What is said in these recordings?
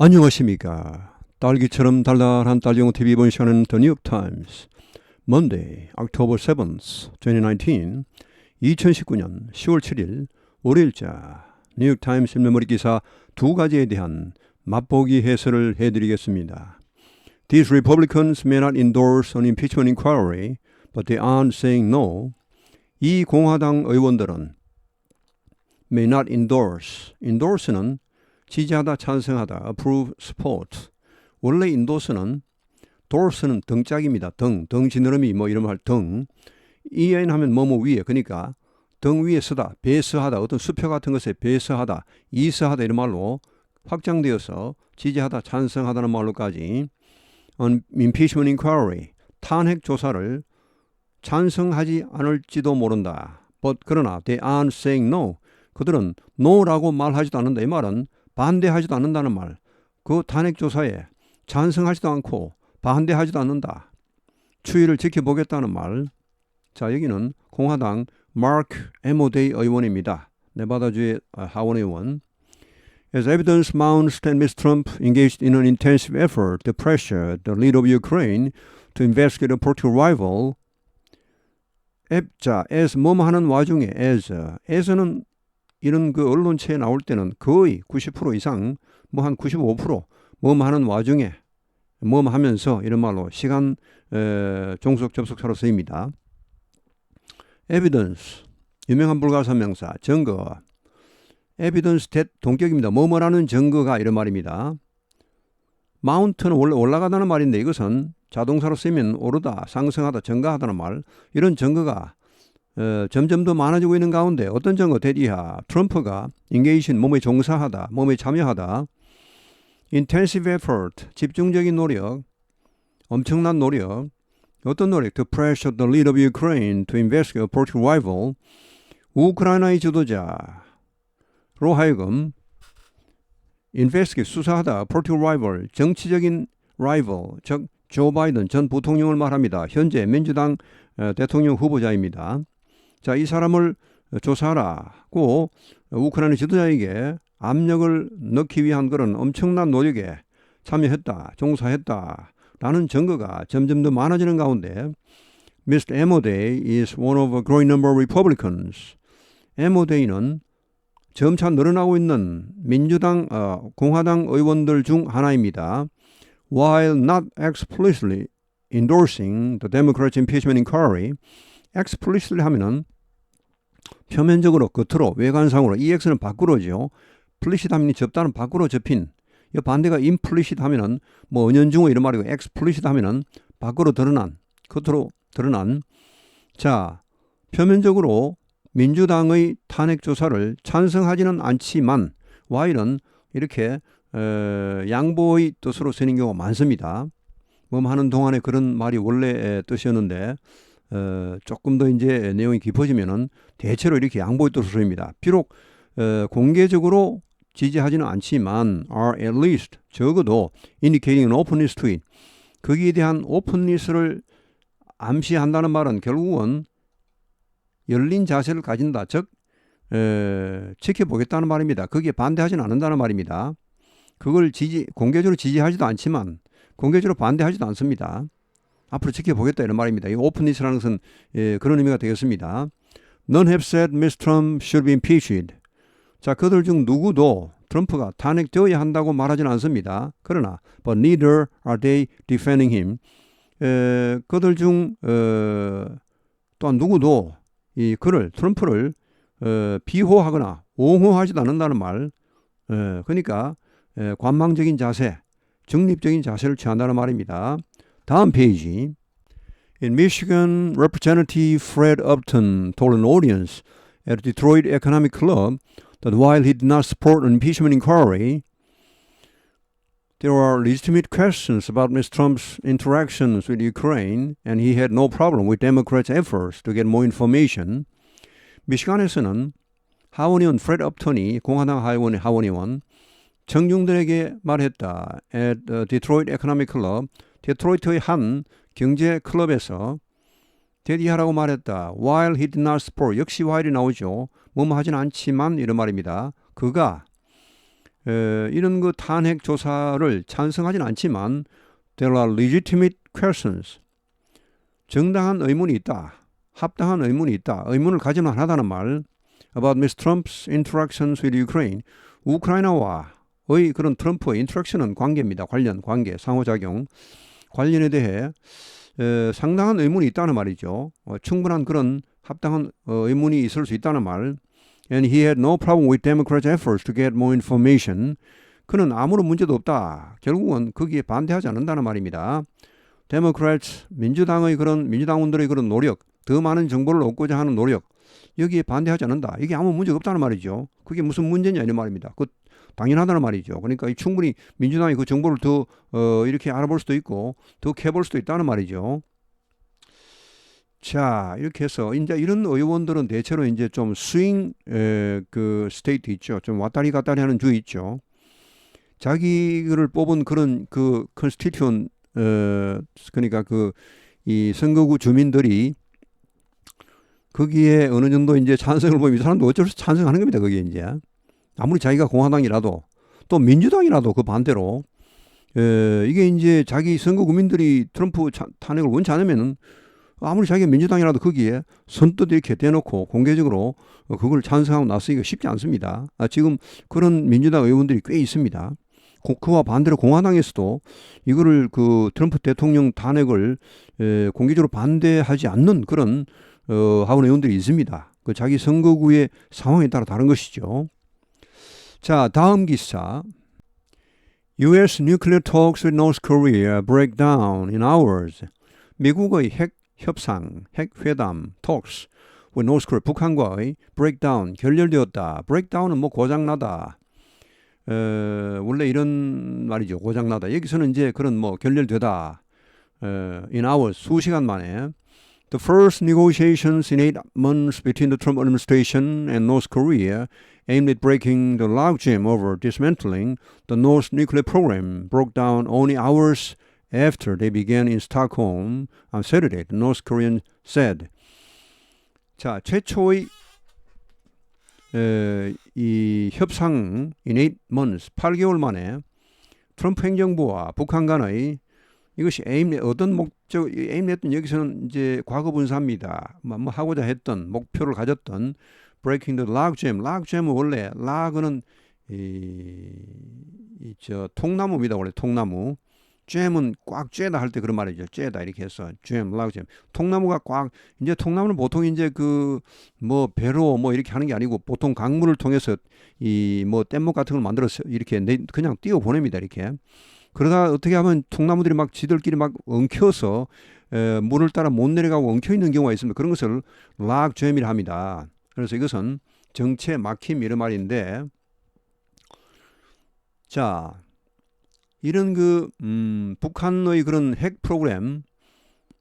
안녕하십니까. 딸기처럼 달달한 딸기용 TV 본 시간은 The New York Times Monday, October 7th, 2019 2019년 10월 7일 월요일자 뉴욕 타임스 메모리 기사 두 가지에 대한 맛보기 해설을 해드리겠습니다. These Republicans may not endorse an impeachment inquiry, but they aren't saying no. 이 공화당 의원들은 may not endorse, endorse는 지지하다, 찬성하다, approve, support. 원래 인도스는 dorse는 등짝입니다. 등, 등 지느러미 뭐 이런 말 등. en 하면 뭐뭐 위에 그러니까 등 위에 서다, 배서하다, 어떤 수표 같은 것에 배서하다, 이서하다 이런 말로 확장되어서 지지하다, 찬성하다는 말로까지 on impeachment inquiry 탄핵 조사를 찬성하지 않을지도 모른다. But 그러나 they aren't saying no. 그들은 no라고 말하지도 않는다. 이 말은 반대하지도 않는다는 말. 그 탄핵 조사에 찬성하지도 않고 반대하지도 않는다. 추이를 지켜보겠다는 말. 자, 여기는 공화당 마크 에모데이 의원입니다. 네바다주의 하원 의원. As evidence mounts that Ms. Trump engaged in an intensive effort to pressure the leader of Ukraine to investigate a political rival, 자, as 뭐뭐 하는 와중에 as, as는 이런 그 언론체에 나올 때는 거의 90% 이상 뭐 한 95% 뭐뭐 하는 와중에 뭐뭐 하면서 이런 말로 시간 에, 종속 접속사로 쓰입니다. evidence 유명한 불가사 명사 증거 evidence that 동격입니다. 뭐뭐라는 증거가 이런 말입니다. mount는 원래 올라가다는 말인데 이것은 자동사로 쓰면 오르다, 상승하다, 증가하다는 말 이런 증거가 어, 점점 더 많아지고 있는 가운데 어떤 증거 대리하 트럼프가 인게이신 몸에 종사하다, 몸에 참여하다 intensive effort 집중적인 노력 엄청난 노력 어떤 노력 to pressure the leader of Ukraine to investigate a political rival 우크라이나의 지도자로 하여금 investigate 수사하다 political rival 정치적인 rival 즉 조 바이든 전 부통령을 말합니다. 현재 민주당 대통령 후보자입니다. 자, 이 사람을 조사하라고 우크라이나 지도자에게 압력을 넣기 위한 그런 엄청난 노력에 참여했다, 종사했다. 라는 증거가 점점 더 많아지는 가운데 Mr. Amodei is one of a growing number of Republicans. 에모데이는 점차 늘어나고 있는 민주당, 어, 공화당 의원들 중 하나입니다. While not explicitly endorsing the Democrats' impeachment inquiry, explicitly 하면은 표면적으로 겉으로 외관상으로 EX는 밖으로죠. 플리시 하면 접다는 밖으로 접힌 이 반대가 implicit 하면은 뭐 은연중어 이런 말이고 explicit 하면은 밖으로 드러난 겉으로 드러난 자 표면적으로 민주당의 탄핵 조사를 찬성하지는 않지만 와일은 이렇게 어, 양보의 뜻으로 쓰는 경우가 많습니다. 뭐 하는 동안에 그런 말이 원래 뜻이었는데 어, 조금 더 이제 내용이 깊어지면은 대체로 이렇게 양보의 뜻으로 쓰입니다. 비록 어, 공개적으로 지지하지는 않지만 are at least 적어도 indicating an openness to it 거기에 대한 오픈니스를 암시한다는 말은 결국은 열린 자세를 가진다. 즉 에, 지켜보겠다는 말입니다. 거기에 반대하지는 않는다는 말입니다. 그걸 지지 공개적으로 지지하지도 않지만 공개적으로 반대하지도 않습니다. 앞으로 지켜보겠다 이런 말입니다. 이 오픈니스라는 것은 예, 그런 의미가 되겠습니다. None have said Ms. Trump should be impeached. 자, 그들 중 누구도 트럼프가 탄핵되어야 한다고 말하지는 않습니다. 그러나 but neither are they defending him. 에, 그들 중 어, 또한 누구도 이 그를 트럼프를 어, 비호하거나 옹호하지도 않는다는 말. 에, 그러니까 에, 관망적인 자세, 중립적인 자세를 취한다는 말입니다. 다음 페이지. In Michigan, Representative Fred Upton told an audience at the Detroit Economic Club that while he did not support an impeachment inquiry, there are legitimate questions about Ms. Trump's interactions with Ukraine, and he had no problem with Democrats' efforts to get more information. 미시간에서는 하원의원 프레드 업턴이 공화당 하원의 하원의원 청중들에게 말했다. At the Detroit Economic Club, 데트로이트의 한 경제 클럽에서 대디하라고 말했다. While he did not support, 역시 while이 나오죠. 뭐뭐 하진 않지만 이런 말입니다. 그가 에, 이런 그 탄핵 조사를 찬성하지는 않지만 there are legitimate questions. 정당한 의문이 있다. 합당한 의문이 있다. 의문을 가지만 하다는 말. about Ms. Trump's interactions with Ukraine. 우크라이나와의 그런 트럼프의 인터랙션은 관계입니다. 관련, 관계, 상호작용. 관련에 대해 에, 상당한 의문이 있다는 말이죠. 어, 충분한 그런 합당한 어, 의문이 있을 수 있다는 말. And he had no problem with Democrats' efforts to get more information. 그는 아무런 문제도 없다. 결국은 거기에 반대하지 않는다는 말입니다. 데모크라트 민주당의 그런 민주당원들의 그런 노력, 더 많은 정보를 얻고자 하는 노력 여기에 반대하지 않는다. 이게 아무 문제가 없다는 말이죠. 그게 무슨 문제냐 이런 말입니다. 그 당연하다는 말이죠. 그러니까 충분히 민주당이 그 정보를 더 어, 이렇게 알아볼 수도 있고 더 캐볼 수도 있다는 말이죠. 자 이렇게 해서 이제 이런 의원들은 대체로 이제 좀 스윙 에, 그 스테이트 있죠. 좀 왔다리 갔다리 하는 주 있죠. 자기를 뽑은 그런 그 컨스티튜언 어, 그러니까 그 이 선거구 주민들이 거기에 어느 정도 이제 찬성을 보이면 이 사람도 어쩔 수 없이 찬성하는 겁니다. 거기에 이제 아무리 자기가 공화당이라도 또 민주당이라도 그 반대로 에, 이게 이제 자기 선거 구민들이 트럼프 차, 탄핵을 원치 않으면은 아무리 자기가 민주당이라도 거기에 선뜻 이렇게 대놓고 공개적으로 어, 그걸 찬성하고 나서기가 쉽지 않습니다. 아, 지금 그런 민주당 의원들이 꽤 있습니다. 그와 반대로 공화당에서도 이거를 그 트럼프 대통령 탄핵을 에, 공개적으로 반대하지 않는 그런 어, 하원 의원들이 있습니다. 그 자기 선거구의 상황에 따라 다른 것이죠. 자, 다음 기사. U.S. nuclear talks with North Korea break down in hours. 미국의 핵 협상, 핵 회담, talks with North Korea, 북한과의 breakdown, 결렬되었다. breakdown은 뭐 고장나다. 어, 원래 이런 말이죠. 고장나다. 여기서는 이제 그런 뭐 결렬되다. 어, in hours, 수시간 만에. The first negotiations in eight months between the Trump administration and North Korea aimed at breaking the logjam over dismantling the North nuclear program broke down only hours after they began in Stockholm on Saturday, the North Korean said. 자, 최초의 에, 이 협상 in eight months, 8개월 만에 트럼프 행정부와 북한 간의 이것이 에임 어떤 목적 에임했던 여기서는 이제 과거 분사입니다. 뭐, 뭐 하고자 했던 목표를 가졌던 breaking the logjam. logjam은 원래 log는 이저 통나무입니다. 원래 통나무. 잼은 꽉 쬐다 할 때 그런 말이죠. 쬐다 이렇게 해서 잼, 락잼. 통나무가 꽉 이제 통나무는 보통 이제 그 뭐 배로 뭐 이렇게 하는 게 아니고 보통 강물을 통해서 이 뭐 뗏목 같은 걸 만들어서 이렇게 내, 그냥 띄워 보냅니다. 이렇게. 그러다 어떻게 하면 통나무들이 막 지들끼리 막 엉켜서 에, 물을 따라 못 내려가고 엉켜 있는 경우가 있습니다. 그런 것을 락잼이라 합니다. 그래서 이것은 정체 막힘 이런 말인데 자 이런 그 음, 북한의 그런 핵 프로그램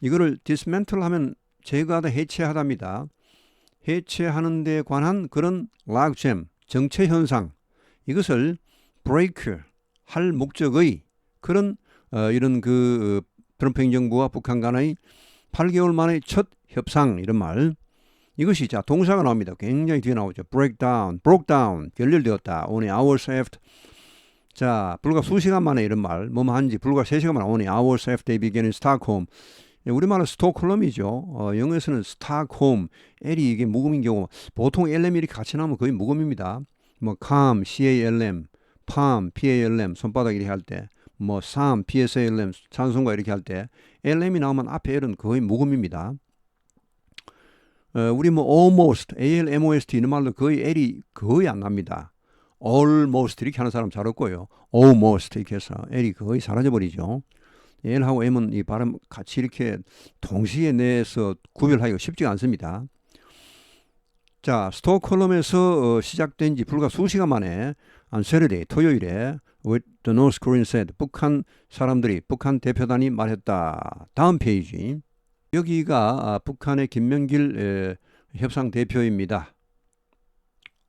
이거를 디스멘틀하면 제거하다 해체하답니다. 해체하는 데 관한 그런 락잼 정체 현상 이것을 브레이크 할 목적의 그런 어, 이런 그 트럼프 행정부와 북한 간의 8개월 만의 첫 협상 이런 말 이것이 자 동사가 나옵니다. 굉장히 뒤에 나오죠. break down, broke down 결렬되었다. only hours after 자, 불과 수 시간 만에 이런 말, 뭐뭐 한지 불과 3시간 만에 only hours after they began in Stockholm. 우리말은 스톡홀름이죠. 어, 영어에서는 스톡홈, L이 이게 묵음인 경우, 보통 LM이 이렇게 같이 나오면 거의 묵음입니다. 뭐 calm, C-A-L-M, palm, P-A-L-M, 손바닥 이렇게 할 때, 뭐 psalm, P-S-A-L-M, 찬송가 이렇게 할 때, LM이 나오면 앞에 L은 거의 묵음입니다. 어, 우리 뭐 almost, A-L-M-O-S-T 이런 말로 거의 L이 거의 안 납니다. almost 이렇게 하는 사람 잘 없고요. almost 이렇게 해서 L이 거의 사라져버리죠. L하고 M은 이 발음 같이 이렇게 동시에 내서 구별하기가 쉽지가 않습니다. 자, 스톡홀름에서 어, 시작된 지 불과 수시간 만에 on Saturday, 토요일에 with the North Korean said 북한 사람들이 북한 대표단이 말했다. 다음 페이지. 여기가 아, 북한의 김명길 에, 협상 대표입니다.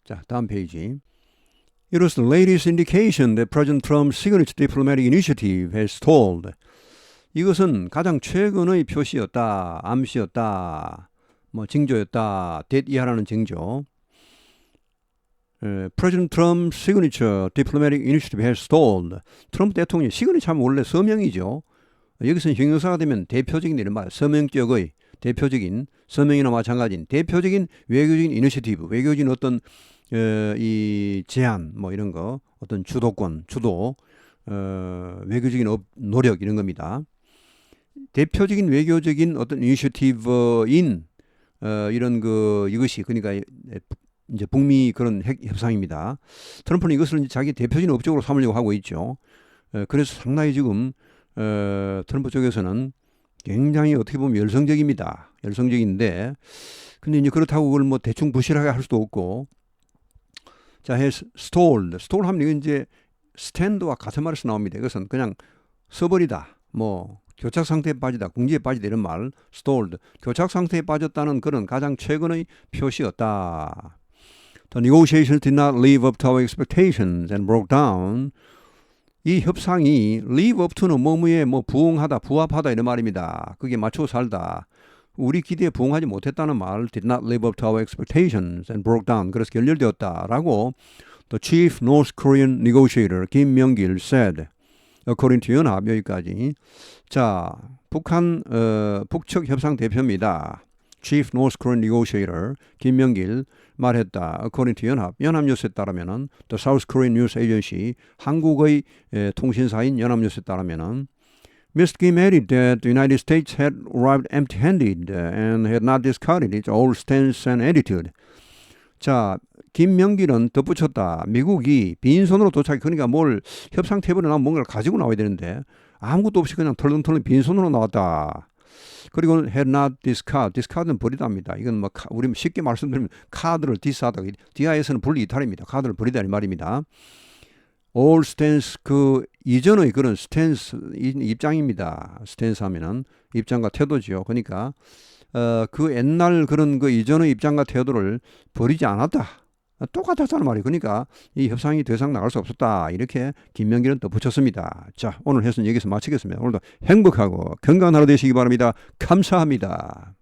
자, 다음 페이지. It was the latest indication that President Trump's signature diplomatic initiative has stalled. 이것은 가장 최근의 표시였다, 암시였다, 뭐 징조였다, 대이하라는 징조. 에, President Trump's signature diplomatic initiative has stalled. 트럼프 대통령 시그니처 하면 원래 서명이죠. 여기서는 형용사가 되면 대표적인 말, 서명격의 대표적인 서명이나 마찬가지인 대표적인 외교적인 이니셔티브, 외교적인 어떤 어, 이 제안 뭐 이런 거, 어떤 주도권, 주도, 어, 외교적인 업, 노력 이런 겁니다. 대표적인 외교적인 어떤 이니셔티브인 어, 이런 그 이것이 그러니까 이제 북미 그런 핵 협상입니다. 트럼프는 이것을 자기 대표적인 업적으로 삼으려고 하고 있죠. 어, 그래서 상당히 지금 어, 트럼프 쪽에서는 굉장히 어떻게 보면 열성적입니다. 열성적인데 근데 이제 그렇다고 그걸 뭐 대충 부실하게 할 수도 없고 자, stalled. stall 하면 이건 이제 스탠드와 같은 말에서 나옵니다. 이것은 그냥 써버리다. 뭐 교착 상태에 빠지다, 궁지에 빠지다 이런 말, stalled. 교착 상태에 빠졌다는 그런 가장 최근의 표시였다. The negotiations did not live up to our expectations and broke down. 이 협상이 live up to는 뭐뭐에 뭐 부응하다, 부합하다 이런 말입니다. 그게 맞춰 살다. 우리 기대에 부응하지 못했다는 말 did not live up to our expectations and broke down. 그래서 결렬되었다라고 The chief North Korean negotiator 김명길 said. according to 연합 여기까지. 자, 북한 어, 북측 협상 대표입니다. Chief North Korean negotiator 김명길 말했다. to 연합 연합뉴스에 따르면은 The South Korean News Agency 한국의 에, 통신사인 연합뉴스에 따르면은 Mr. Kim added that the United States had arrived empty-handed and had not discarded its old stance and attitude. 자, 김명길은 덧붙였다. 미국이 빈손으로 도착, 그러니까 뭘 협상 테이블에 나면 뭔가를 가지고 나와야 되는데 아무것도 없이 그냥 털렁털렁 빈손으로 나왔다. 그리고 not discard, discard는 버리다입니다. 이건 뭐 카, 우리 쉽게 말씀드리면 카드를 디스하다. 디아에서는 분리 이탈입니다. 카드를 버리다 이 말입니다. all stance 그 이전의 그런 스탠스 입장입니다. 스탠스 하면은 입장과 태도지요. 그러니까 어, 그 옛날 그런 그 이전의 입장과 태도를 버리지 않았다. 똑같았다는 말이에요. 그러니까 이 협상이 더 이상 나갈 수 없었다. 이렇게 김명길은 또 붙였습니다. 자, 오늘 해서는 여기서 마치겠습니다. 오늘도 행복하고 건강한 하루 되시기 바랍니다. 감사합니다.